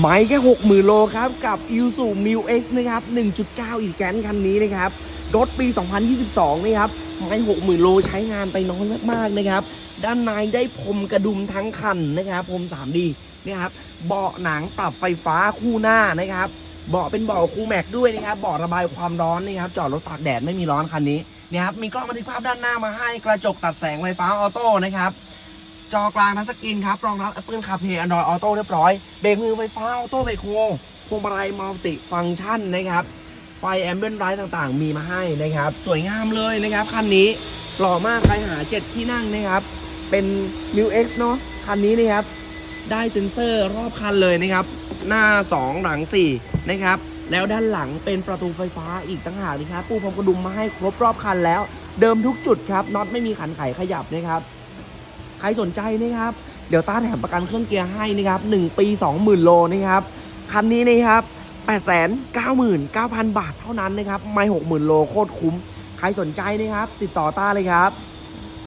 ไม้แค่60,000โลครับ กับ i l s u m i l X นะครับ 1.9 อีกแกนคันนี้นะครับ รถปี 2022 นะครับ ไม้60,000โลใช้งานไปน้อยมากๆนะครับ ด้านในได้พรมกระดุมทั้งคันนะครับพรม 3D นะครับ เบาะหนังปรับไฟฟ้าคู่หน้านะครับ เบาะเป็นเบาะคูแม็กด้วยนะครับ เบาะระบายความร้อนนะครับ จอดรถตากแดดไม่มีร้อนคันนี้นะครับ มีกล้องบันทึกภาพด้านหน้ามาให้ กระจกตัดแสงไฟฟ้าออโต้นะครับ จอกลางทัชสกรีนครับ รองรับ Apple CarPlay Android Auto เรียบร้อย เบรกมือไฟฟ้าออโต้เบรกโฮพวงมาลัยมัลติฟังก์ชันนะครับ ไฟแอมเบิยนไลท์ต่างๆ มีมาให้นะครับ สวยงามเลยนะครับ คันนี้หล่อมาก ใครหาเจ็ดที่นั่งนะครับ เป็น m ิ X เนาะคันนี้นะครับ ได้เซ็นเซอร์รอบคันเลยนะครับ หน้า 2 หลัง 4 นะครับ แล้วด้านหลังเป็นประตูไฟฟ้าอีกต่างหากนะครับ ปูพรมกระดุมมาให้ครบรอบคันแล้ว เดิมทุกจุดครับน็อตไม่มีขันไขขยับนะครับ ใครสนใจนะครับ เดี๋ยวต้าแถมประกันเครื่องเกียร์ให้นะครับ1ปี 20,000 โลนะครับ คันนี้นะครับ899,000 บาทเท่านั้นนะครับ ไม่ 60,000 โลโคตรคุ้ม ใครสนใจนะครับ ติดต่อต้าเลยครับ